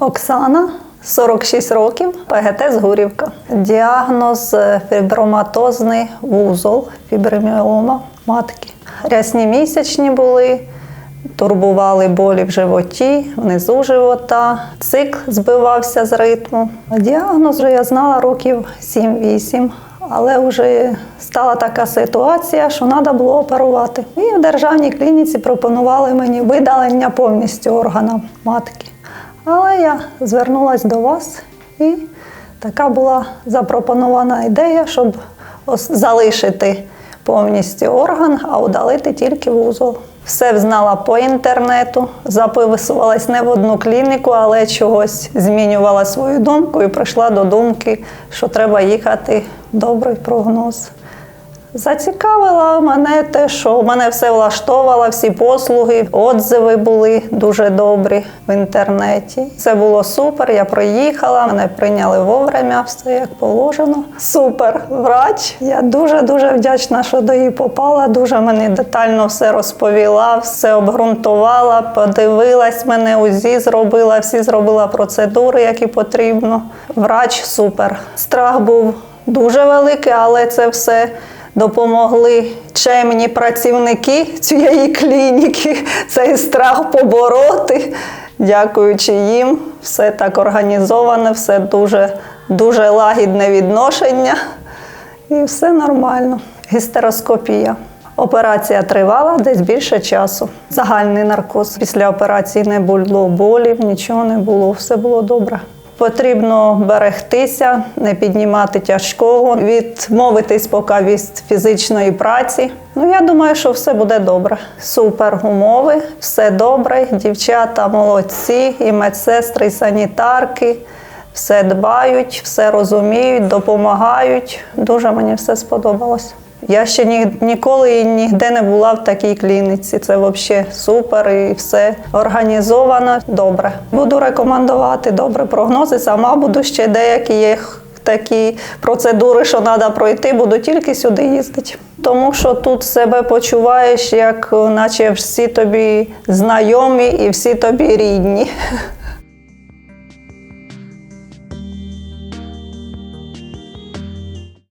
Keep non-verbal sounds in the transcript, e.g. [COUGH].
Оксана, 46 років, ПГТ Згурівка. Діагноз е, фіброматозний вузол, фіброміома матки. Рясні місячні були, турбували болі в животі, внизу живота, цикл збивався з ритму. Діагноз вже я знала років 7-8. Але вже стала така ситуація, що треба було оперувати. І в державній клініці пропонували мені видалення повністю органа матки. Але я звернулася до вас, і така була запропонована ідея, щоб залишити повністю орган, а удалити тільки вузол. Все знала по інтернету, записувалась не в одну клініку, але чогось змінювала свою думку і прийшла до думки, що треба їхати в добрий прогноз. Зацікавила мене те, що мене все влаштовувало, всі послуги, отзиви були дуже добрі в інтернеті. Це було супер. Я приїхала, мене прийняли вовремя, все як положено. Супер врач. Я дуже дуже вдячна, що до її попала. Дуже мені детально все розповіла, все обґрунтувала, подивилась мене, УЗІ зробила, всі зробила процедури, які потрібно. Врач супер. Страх був дуже великий, але це все допомогли чемні працівники цієї клініки цей страх побороти. Дякуючи їм, все так організовано, все дуже, дуже лагідне відношення і все нормально. Гістероскопія. Операція тривала десь більше часу. Загальний наркоз. Після операції не було болів, нічого не було, все було добре. Потрібно берегтися, не піднімати тяжкого, відмовитись поки від фізичної праці. Ну, я думаю, що все буде добре. Супер умови, все добре. Дівчата молодці, і медсестри, і санітарки. Все дбають, все розуміють, допомагають. Дуже мені все сподобалось. Я ще ні, ніколи і ніде не була в такій клініці. Це взагалі супер і все організовано добре. Буду рекомендувати добре прогнози. Сама буду ще деякі є такі процедури, що треба пройти, буду тільки сюди їздити. Тому що тут себе почуваєш, як наче всі тобі знайомі і всі тобі рідні. [LAUGHS]